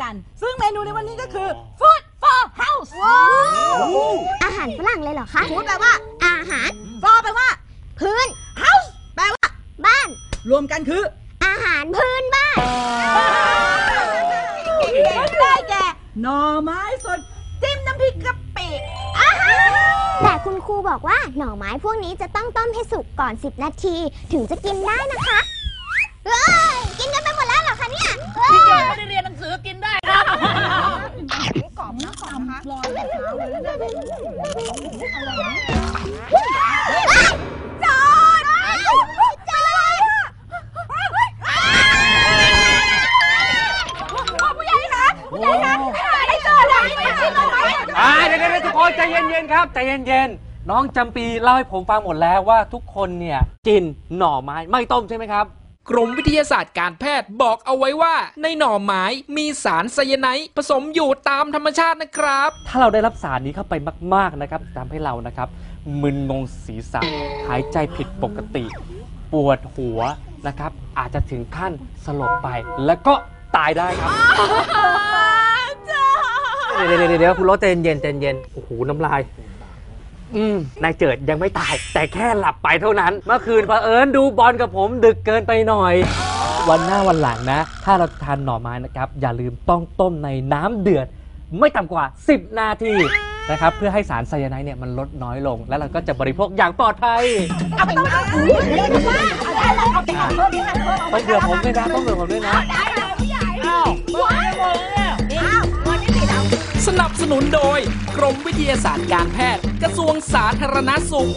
กัน ซึ่งเมนูในวันนี้ก็คือ Food for House อาหารฝรั่งเลยเหรอคะ Food แปลว่า อาหาร for แปลว่า พื้น House แปลว่า บ้าน รวมกันคือ อาหารพื้นบ้าน ได้แก่หน่อไม้สดจิ้มน้ำพริกกะปิแต่คุณครูบอกว่าหน่อไม้พวกนี้จะต้องต้มให้สุกก่อน 10 นาที ถึงจะกินได้นะคะ จอดจอดผู้ใหญ่คะผู้ใหญ่คะได้จอแล้วไม่ใช่หน่อไม้อ่าเดี๋ยวเดี๋ยวทุกคนใจเย็นๆครับใจเย็นๆน้องจำปีเล่าให้ผมฟังหมดแล้วว่าทุกคนเนี่ยกินหน่อไม้ไม่ต้มใช่ไหมครับ กรมวิทยาศาสตร์การแพทย์บอกเอาไว้ว่า ในหน่อไม้มีสารไซยาไนด์ผสมอยู่ตามธรรมชาตินะครับ ถ้าเราได้รับสารนี้เข้าไปมาก ๆนะครับทำให้เรานะครับ มึนงงศีรษะหายใจผิดปกติ ปวดหัวนะครับ อาจจะถึงขั้นสลบไป แล้วก็ตายได้ครับเดี๋ยวเดี๋ยวเดี๋ยวเดี๋ยวคุณรถใจเย็นใจเย็นโอ้โหน้ำลาย อืมนายเจิดยังไม่ตาย แต่แค่หลับไปเท่านั้น เมื่อคืนเผอิญดูบอลกับผมดึกเกินไปหน่อย วันหน้าวันหลังนะ ถ้าเราทานหน่อไม้นะครับ อย่าลืมต้องต้มในน้ำเดือด ไม่ต่ำกว่า 10 นาทีนะครับ เพื่อให้สารไซยาไนด์เนี่ยมันลดน้อยลง แล้วเราก็จะบริโภคอย่างปลอดภัย เอาไปเอาเอาเอาไปเอาเพิ่มนี่ค่ะเพิ่มต้องเผื่อผมด้วยนะต้องเผื่อผมด้วยนะ ได้ สนุนโดย กรมวิทยาศาสตร์การแพทย์ กระทรวงสาธารณสุข